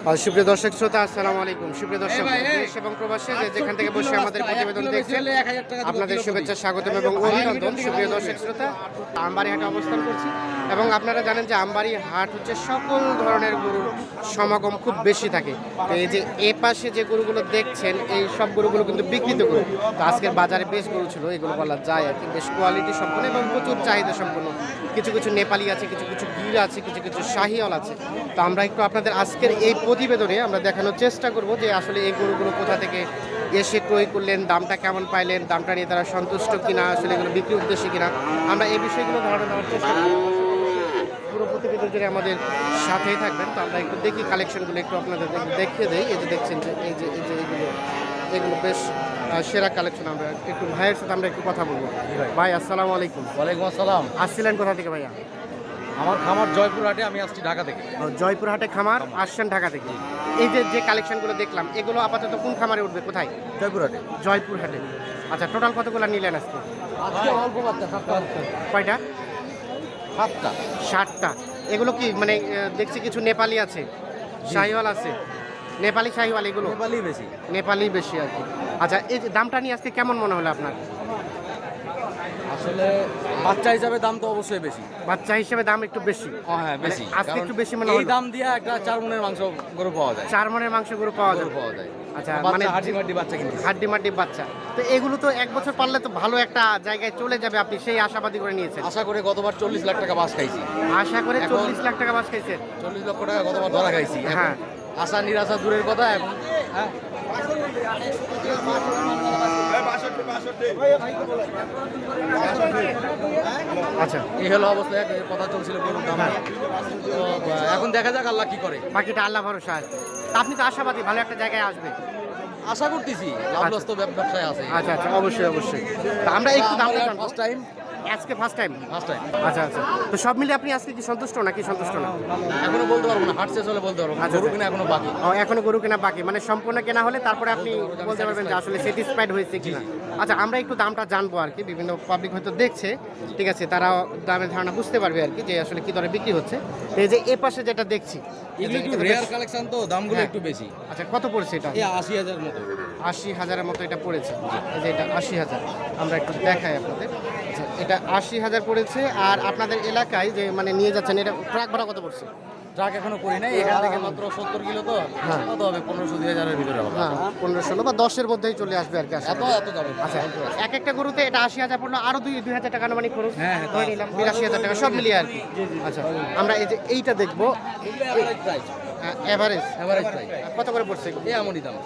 সুপ্রিয় দর্শক শ্রোতা আসসালামু আলাইকুম। সুপ্রিয় দর্শক দেশ এবং প্রবাসী যে যেখান থেকে বসে আমাদের প্রতিবেদন দেখছেন আপনাদের শুভেচ্ছা স্বাগতম এবং অভিনন্দন সুপ্রিয় দর্শক শ্রোতা। আমবাড়ি হাটে অবস্থান করছি এবং আপনারা জানেন যে আমবাড়ি হাট হচ্ছে সকল ধরনের গরুর সমাগম খুব বেশি থাকে। তো এই যে এ পাশে যে গরুগুলো দেখছেন এই সব গরুগুলো কিন্তু বিকৃত গরু। তো আজকের বাজারে বেশ গরু ছিল এগুলো বলা যায় আর কি। বেশ কোয়ালিটি সম্পন্ন এবং প্রচুর চাহিদা সম্পন্ন। কিছু কিছু নেপালি আছে কিছু কিছু গির আছে কিছু কিছু শাহিওয়াল আছে। তো আমরা একটু আপনাদের আজকের এই প্রতিবেদনে আমরা দেখানোর চেষ্টা করব যে আসলে এই গরুগুলো কোথা থেকে এসে ক্রয় করলেন দামটা কেমন পাইলেন দামটা নিয়ে তারা সন্তুষ্ট কিনা আসলে এগুলো বিক্রি উদ্দেশ্যে কিনা আমরা এই বিষয়গুলো ধারণা দেওয়ার চেষ্টা করব। পুরো প্রতিবেদন জুড়ে আমাদের সাথেই থাকবেন। তো আমরা একটু দেখি কালেকশনগুলো একটু আপনাদের দেখিয়ে দেই। এই যে দেখছেন যে এই যে এই যে এগুলো এগুলো বেশ সেরা কালেকশন আমরা একটু ভাইয়ের সাথে আমরা একটু কথা বলব। ভাই আসসালামু আলাইকুম। ওয়ালাইকুম আসসালাম। আসছিলেন কোথা থেকে ভাইয়া? আমার খামার জয়পুর হাটে আমি আসছি ঢাকা থেকে। জয়পুরহাটে খামার আসছেন ঢাকা থেকে। এই যে যে কালেকশনগুলো দেখলাম এগুলো আপাতত কোন খামারে উঠবে কোথায়? জয়পুর হাটে জয়পুরহাটে। আচ্ছা টোটাল কতগুলো নিলেন আজকে? আজকে অল্প কয়টা? সাতটা। ষাটটা এগুলো কি মানে দেখছি কিছু নেপালি আছে? শাহিওয়াল আছে? নেপালি শাহিওয়াল এগুলো? নেপালি বেশি। নেপালি বেশি আর কি। আচ্ছা এই যে দামটা নিয়ে আজকে কেমন মনে হলো আপনার? আসলে বাচ্চা হিসাবে দাম তো অবশ্যই বেশি। বাচ্চা হিসেবে দাম একটু বেশি। হ্যাঁ বেশি। মানে আজকে একটু বেশি মানে এই দাম দিয়ে একটা চার মনের মাংস গরু পাওয়া যায়। চার মনের মাংস গরু পাওয়া যাবে পাওয়া যায়। আচ্ছা, মানে- হাড্ডি মাড্ডি বাচ্চা কিনতে হাড্ডি মাড্ডি বাচ্চা। তো এগুলো তো এক বছর পারলে তো ভালো একটা জায়গায় চলে যাবে আপনি সেই আশাবাদী করে নিয়েছেন। আশা করে গতবার চল্লিশ লাখ টাকা বাস খাইছি। আশা করে চল্লিশ লাখ টাকা বাস খাইছেন? চল্লিশ লক্ষ টাকা গতবার ধরা খাইছি। হ্যাঁ। আশা নিরাশা দূরের কথা এখন হ্যাঁ। আচ্ছা। এই হলো অবস্থা কথা চলছিল গরুর দাম তো এখন দেখা যাক আল্লাহ কি করে। বাকিটা আল্লাহ ভরসা আছে। আপনি তো আশাবাদী ভালো একটা জায়গায় আসবে। আশা করতেছি লাভগ্রস্ত ব্যব- ব্যবসায় আছে। আচ্ছা আচ্ছা অবশ্যই অবশ্যই। আমরা একটু জানব ফার্স্ট টাইম আজকে ফার্স্ট টাইম ফার্স্ট টাইম আচ্ছা আচ্ছা। তো সব মিলে আপনি আজকে কি সন্তুষ্ট নাকি সন্তুষ্ট না? এখনও বলতে পারব না হাট শেষ হলে বলতে পারব আচ্ছা, গরু আচ্ছা। কিনা এখনও বাকি। ও এখনও গরু কেনা বাকি। মানে সম্পূর্ণ কেনা হলে তারপরে আপনি বলতে পারবেন যে আসলে স্যাটিসফাইড হয়েছে কিনা। আচ্ছা আমরা একটু দামটা জানব আর কি বিভিন্ন পাবলিক হয়তো দেখছে ঠিক আছে তারা দামের ধারণা বুঝতে পারবে আর কি যে আসলে কি দরে বিক্রি হচ্ছে। তো এই যে এ পাশে যেটা দেখছি রেয়ার কালেকশন তো দামগুলো হ্যাঁ। একটু বেশি। আচ্ছা কত পড়ছে এটা? আশি হাজার মতো। আশি হাজারের মতো এটা পড়েছে। যে এটা আশি হাজার। আমরা একটু দেখাই আপনাদের। আচ্ছা এটা আশি হাজার পড়েছে আর আপনাদের এলাকায় যে মানে নিয়ে যাচ্ছেন এটা ট্রাক ভাড়া কত পড়ছে? ট্রাক এখনও করি নাই এখান থেকে মাত্র সত্তর কিলো তো হ্যাঁ। কত হবে? পনেরোশো দুই হাজারের ভিতরে হবে। হ্যাঁ পনেরো ষোলো বা দশের মধ্যেই চলে আসবে আর কি এত এত যাবে আচ্ছা এক একটা গরুতে এটা আশি হাজার পড়ল আরও দুই দুই হাজার টাকা আনুমানিক খরচ হ্যাঁ, ধরে নিলাম বিরাশি হাজার টাকা সব মিলিয়ে আর কি। আচ্ছা আমরা এই যে এইটা দেখব এভারেজ এভারেজ কত করে পড়ছে এমনই দাম।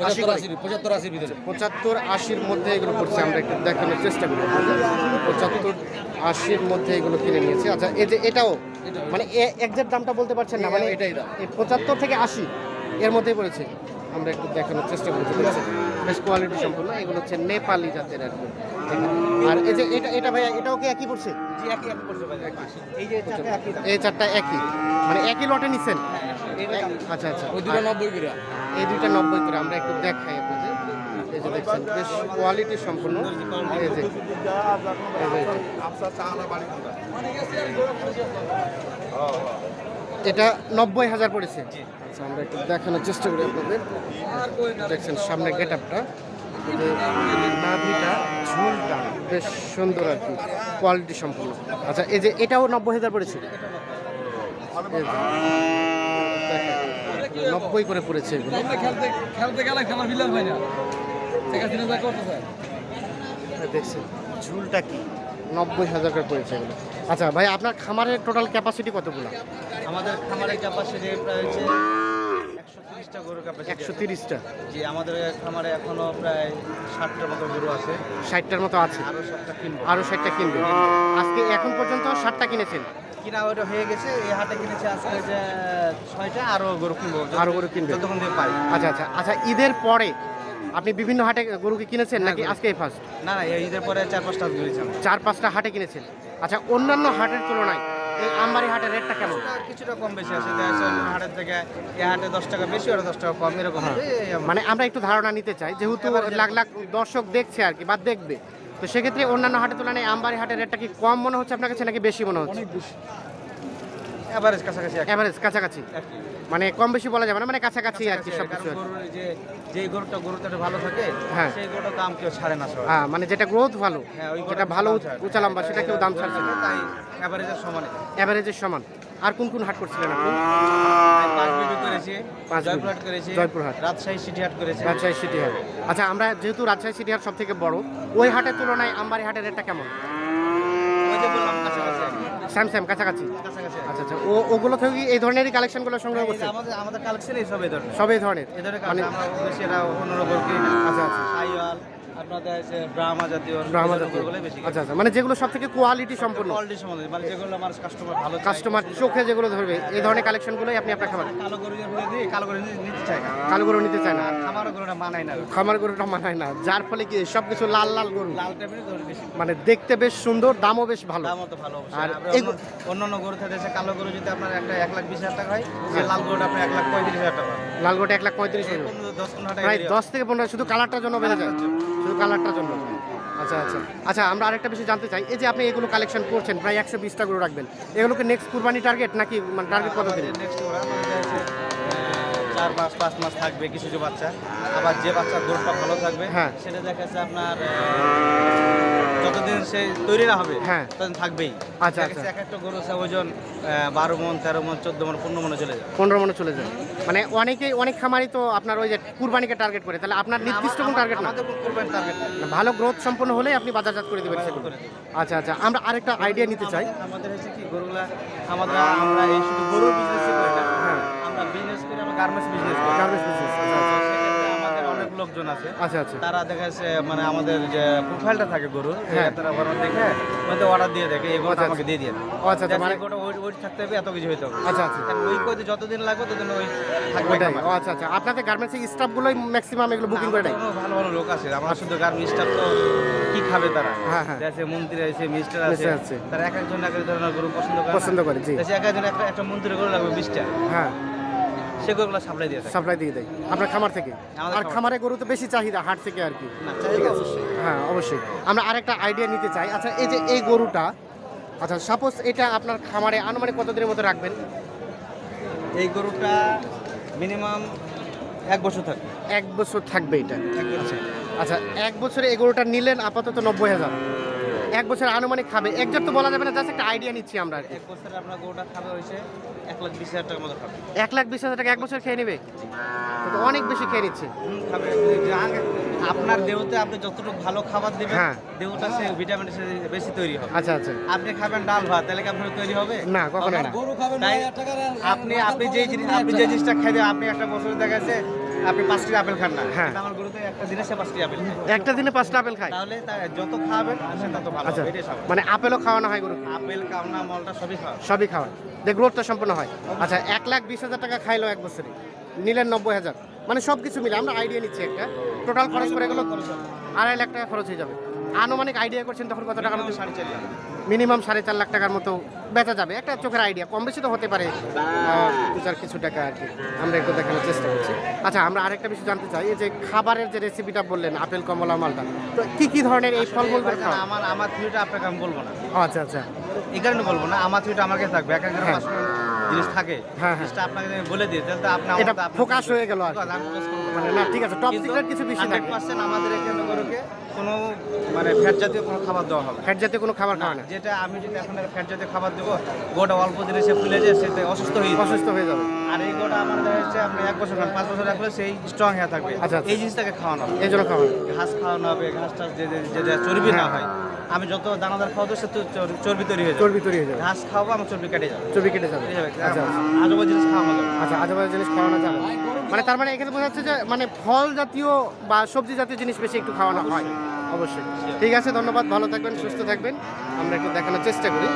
পঁচাত্তর আশির ভিতরে। পঁচাত্তর আশির মধ্যে এগুলো পড়ছে আমরা একটু দেখানোর চেষ্টা করি। পঁচাত্তর আশির মধ্যে এগুলো কিনে নিয়েছি। আচ্ছা এই যে এটাও। মানে একজ্যাক্ট দামটা বলতে পারছেন না মানে এটাই দাম। পঁচাত্তর থেকে আশি এর মধ্যেই পড়েছে। আমরা একটু দেখানোর চেষ্টা করছি? বেশ কোয়ালিটি সম্পূর্ণ এগুলো হচ্ছে নেপালি জাতের আর কি। আর এই যে এটা এটা ভাইয়া এটাও কি একই পড়ছে? জি একই একই পড়ছে ভাই এই যে চারটা একই মানে একই লটে নিছেন? আচ্ছা আচ্ছা। ওই দুটো নব্বই করে। এই দুইটা নব্বই করে আমরা দেখাই দেখছেন, বেশ কোয়ালিটি সম্পূর্ণ। এই যে এটা। নব্বই হাজার পড়েছে। আচ্ছা আমরা একটু দেখানোর চেষ্টা করি আপনাদের। দেখছেন সামনে গেট আপটা নাভিটা ঝুলটা বেশ সুন্দর আর কি কোয়ালিটি সম্পূর্ণ। আচ্ছা এই যে এটাও নব্বই হাজার পড়েছে। নব্বই করে পড়েছে এগুলো। খেলতে খেলতে গেলে খেলা ফিলার হয় না। করতে চায় দেখছেন ঝুলটা কি? নব্বই হাজার করে পড়েছে এগুলো। আচ্ছা ভাই আপনার খামারের টোটাল ক্যাপাসিটি কতগুলো? আমাদের খামারের ক্যাপাসিটি প্রায় হচ্ছে একশো তিরিশটা গরুর ক্যাপাসিটি একশো তিরিশটা? জি আমাদের খামারে এখনও প্রায় ষাটটার মতো গরু আছে। ষাটটার মতো আছে। আরও ষাটটা কিনবো। আরও ষাটটা কিনবে। আজকে এখন পর্যন্ত ষাটটা কিনেছেন? কিনা ওটা হয়ে গেছে এই হাটে কিনেছে আজকে যে ছয়টা আরও গরু কিনবো। আরও গরু কিনবে? যতক্ষণ দিয়ে পারি আচ্ছা আচ্ছা আচ্ছা ঈদের পরে আপনি বিভিন্ন হাটে গরুকে কিনেছেন নাকি আজকে ফার্স্ট না না এই ঈদের পরে চার পাঁচটা কিনেছি আমরা। চার পাঁচটা হাটে কিনেছেন। আচ্ছা অন্যান্য হাটের তুলনায় এই আমবাড়ি হাটের রেটটা কেমন? কিছুটা- কম বেশি আছে। হাটের থেকে এই হাটে দশ টাকা বেশি ওরা দশ টাকা কম এরকম। হ্যাঁ। মানে আমরা একটু ধারণা নিতে চাই যেহেতু লাখ লাখ দর্শক দেখছে আর কি বা দেখবে। তো সেক্ষেত্রে অন্যান্য হাটের তুলনায় আমবাড়ি হাটের রেটটা কি কম মনে হচ্ছে আপনার কাছে নাকি বেশি মনে হচ্ছে? অ্যাভারেজ কাছাকাছি এভারেজ কাছাকাছি। মানে কম বেশি বলা যাবে না মানে কাছাকাছি আর কি সব কিছু কারণ যে গরুটা গরুটা ভালো থাকে হ্যাঁ। সেই গরুটার দাম কেউ ছাড়ে না হ্যাঁ মানে যেটা গ্রোথ ভালো হ্যাঁ, যেটা ভালো উঁচা লম্বা সেটা কেউ দাম ছাড়ছে না। তাই অ্যাভারেজের সমানে। অ্যাভারেজের সমান। আর কোন কোন হাট করছিলেন আপনি। জয়পুরহাট করেছি জয়পুরহাট। রাজশাহী সিটি হাট করেছি। রাজশাহী সিটি হাট। আচ্ছা আমরা যেহেতু রাজশাহী সিটি হাট সব থেকে বড় ওই হাটের তুলনায় আমবাড়ি হাটের রেটটা কেমন? স্যাম স্যাম কাছাকাছি। আচ্ছা আচ্ছা ও ওগুলো থেকে এই ধরনেরই কালেকশনগুলো সংগ্রহ করছে আমাদের আমাদের কালেকশন এই সব এই ধরনের। সব এই ধরনের? এই মানে আমরা আচ্ছা আচ্ছা। আপনাদের আছে ব্রাহ্মা জাতীয় ব্রাহ্মা জাতীয়। আচ্ছা আচ্ছা মানে যেগুলো সব থেকে কোয়ালিটি সম্পূর্ণ কোয়ালিটি সম্বন্ধে মানে যেগুলো আমার কাস্টমার ভালো কাস্টমার চোখে যেগুলো ধরবে এই ধরনের কালেকশনগুলোই আপনি আপনার খাবার? কালো গরু যে ফেলে দিই কালো গরু নিতে চায় না। কালো গরু নিতে চায় না। গরুটা মানায় না। খামার গরুটা মানায় না যার ফলে কি সব কিছু লাল লাল গরু? লাল টাইপের গরু বেশি। মানে দেখতে বেশ সুন্দর দামও বেশ ভালো। দামও তো ভালো আর গরু- অন্যান্য গরু থেকে কালো গরু যদি আপনার একটা এক লাখ বিশ হাজার টাকা হয় হ্যাঁ। লাল গরুটা আপনার এক লাখ পঁয়ত্রিশ হাজার টাকা লাল গোটা এক লাখ পঁয়ত্রিশ হাজার প্রায় দশ থেকে পনেরো শুধু কালারটার জন্য বেড়ে যায়। শুধু কালারটার জন্য। আচ্ছা আচ্ছা। আচ্ছা আমরা আরেকটা বিষয় জানতে চাই। এই যে আপনি এগুলো কালেকশন করছেন প্রায় একশো বিশটা গরু রাখবেন। এগুলোকে নেক্সট কুরবানি টার্গেট নাকি মানে টার্গেট কত দিন? চার মাস পাঁচ মাস থাকবে কিছু কিছু বাচ্চা। আবার যে বাচ্চা দোষটা ভালো থাকবে হ্যাঁ। সেটা দেখা যাচ্ছে আপনার যতদিন সে তৈরি না হবে হ্যাঁ। ততদিন থাকবেই। আচ্ছা, যাচ্ছে এক একটা গরু ওজন বারো মন তেরো মন চোদ্দ মন পনেরো মনে চলে যায়। পনেরো মনে চলে যায়। মানে অনেকেই অনেক খামারই তো আপনার ওই যে কুরবানিকে টার্গেট করে। তাহলে আপনার নির্দিষ্ট কোনো টার্গেট না কোরবানি টার্গেট ভালো গ্রোথ সম্পন্ন হলে আপনি বাজারজাত করে দেবেন সেগুলো। আচ্ছা আচ্ছা আমরা আরেকটা আইডিয়া নিতে চাই। আমাদের- হচ্ছে কি গরুগুলা আমাদের আমরা এই শুধু গরুর বিজনেস করি না। হ্যাঁ। আমরা বিজনেস করি আমরা গার্মেন্টস বিজনেস করি। গার্মেন্টস বিজনেস আচ্ছা তো আচ্ছা সেক্ষেত্রে আমাদের অনেক লোকজন আছে। আচ্ছা আচ্ছা। তারা দেখা যাচ্ছে মানে আমাদের যে প্রোফাইলটা থাকে গরুর হ্যাঁ। তারা বরং দেখে মধ্যে অর্ডার দিয়ে দেখে এই গরুটা আচ্ছা, আমাকে দিয়ে দিয়ে আচ্ছা আচ্ছা মানে গোটা ওই ওই থাকতে হবে এত কিছু হইতে হবে। আচ্ছা আচ্ছা। ওই কইতে যতদিন লাগবে ততদিন ওই থাকবে আচ্ছা আচ্ছা। আপনাদের গার্মেন্টসের স্টাফগুলোই ম্যাক্সিমাম এগুলো বুকিং করে দেয় ভালো ভালো লোক আছে। আমার শুধু গার্মেন্ট স্টাফ তো কি খাবে তারা? হ্যাঁ, হ্যাঁ। আছে মন্ত্রী আছে মিনিস্টার আছে তারা এক একজন এক এক ধরনের গরু পছন্দ করে পছন্দ করে জি। এক একজন একটা একটা মন্ত্রী গরু লাগবে বিশটা। হ্যাঁ। সে গরুগুলো সাপ্লাই দিয়ে থাকে। সাপ্লাই দিয়ে দেয়। আপনার খামার থেকে? আর খামারে। গরু তো বেশি চাহিদা হাট থেকে আর কি। অবশ্যই। হ্যাঁ অবশ্যই। আমরা আরেকটা আইডিয়া নিতে চাই। আচ্ছা এই যে এই গরুটা আচ্ছা সাপোজ এটা আপনার খামারে আনুমানিক কতদিনের মতো রাখবেন? এই গরুটা মিনিমাম এক বছর থাকবে। এক বছর থাকবে এটা। এক আচ্ছা এক বছরে এই গরুটা নিলেন আপাতত নব্বই হাজার। এক বছর আনুমানিক খাবে। একজাক্ট তো বলা যাবে না জাস্ট একটা আইডিয়া নিচ্ছি আমরা আর কি। এক বছরে আপনার গরুটা খাবে হয়েছে এক লাখ বিশ হাজার টাকার মতো খাবে। এক লাখ বিশ হাজার টাকা এক বছর খেয়ে নেবে? তো অনেক বেশি খেয়ে নিচ্ছে। হুম, খাবে। যে আপনার দেহতে আপনি যতটুকু ভালো খাবার দেবেন হ্যাঁ। দেহটা সে ভিটামিন সে বেশি তৈরি হবে। আচ্ছা আচ্ছা। আপনি খাবেন ডাল ভাত তাহলে কি আপনার তৈরি হবে? না কখনো না। তাই আপনি আপনি যে জিনিস আপনি যে জিনিসটা খাইবে আপনি একটা বছর দেখা যাচ্ছে আপনি পাঁচটি আপেল খান না। হ্যাঁ। আমার একটা দিনে সে পাঁচটি আপেল একটা দিনে পাঁচটা আপেল খায়? তাহলে যত খাবেন সে তত ভালো আচ্ছা। মানে আপেলও খাওয়ানো হয় গরু আপেল কামনা মলটা সবই খাওয়া। সবই খাওয়ায় যে গ্রোথটা সম্পূর্ণ হয়। আচ্ছা এক লাখ বিশ হাজার টাকা খাইলো এক বছরে। নিলেন নব্বই হাজার। মানে সব কিছু মিলে আমরা আইডিয়া নিচ্ছি একটা। টোটাল খরচ করে গেলো আড়াই লাখ টাকা খরচ হয়ে যাবে। আনুমানিক আইডিয়া করছেন তখন কত টাকার মতো সাড়ে চার লাখ। মিনিমাম সাড়ে চার লাখ টাকার মতো বেচা যাবে। একটা চোখের আইডিয়া কম বেশি তো হতে পারে দু চার কিছু টাকা আর কি। আমরা একটু দেখানোর চেষ্টা করছি। আচ্ছা আমরা আরেকটা বিষয় জানতে চাই এই যে খাবারের যে রেসিপিটা বললেন আপেল কমলা মালটা তো কি কি ধরনের এই খাওয়া? আমার আমার থিওরিটা আপনাকে আমি বলব না। আচ্ছা আচ্ছা। এই কারণে বলব না আমার থিওরিটা আমার কাছে থাকবে। এক। পাঁচটা জিনিস থাকে হ্যাঁ, হ্যাঁ। জিনিসটা আপনাকে আমি বলে দিই তাহলে তো আপনি এটা ফোকাস হয়ে গেল আর না। মানে না ঠিক আছে টপ সিক্রেট কিছু বেশি থাকে 100% আমাদের এখানে গরুকে কোনো মানে ফ্যাট জাতীয় কোনো খাবার দেওয়া হবে ফ্যাট জাতীয় কোনো খাবার খাওয়া না যেটা আমি যদি এখন ফ্যাট জাতীয় খাবার দেবো গোটা অল্প দিনে সে ফুলে যায় সেটা অসুস্থ হয়ে অসুস্থ হয়ে যাবে। আর এই গোটা আমার দেখা যাচ্ছে আপনি এক বছর খান পাঁচ বছর রাখলে সেই স্ট্রং হয়ে থাকবে। আচ্ছা, আচ্ছা। এই জিনিসটাকে খাওয়ানো হবে। এই জন্য খাওয়া ঘাস খাওয়ানো হবে ঘাস টাস যে যে- যে যে চর্বি না হ্যাঁ। আমি যত দানাদার খাওয়াবো সে তো চর্বি তৈরি হয়ে যাবে। চর্বি তৈরি হয়ে যাবে। ঘাস খাওয়াবো আমার চর্বি কেটে যাবে। চর্বি কেটে যাবে। আচ্ছা আচ্ছা। আজব জিনিস খাওয়ানো যাবে আচ্ছা আজব জিনিস খাওয়ানো যাবে মানে তার মানে এখানে বোঝা যাচ্ছে যে মানে ফল জাতীয় বা সবজি জাতীয় জিনিস বেশি একটু খাওয়ানো হয়। অবশ্যই। ঠিক আছে ধন্যবাদ ভালো থাকবেন সুস্থ থাকবেন। আমরা একটু দেখানোর চেষ্টা করি।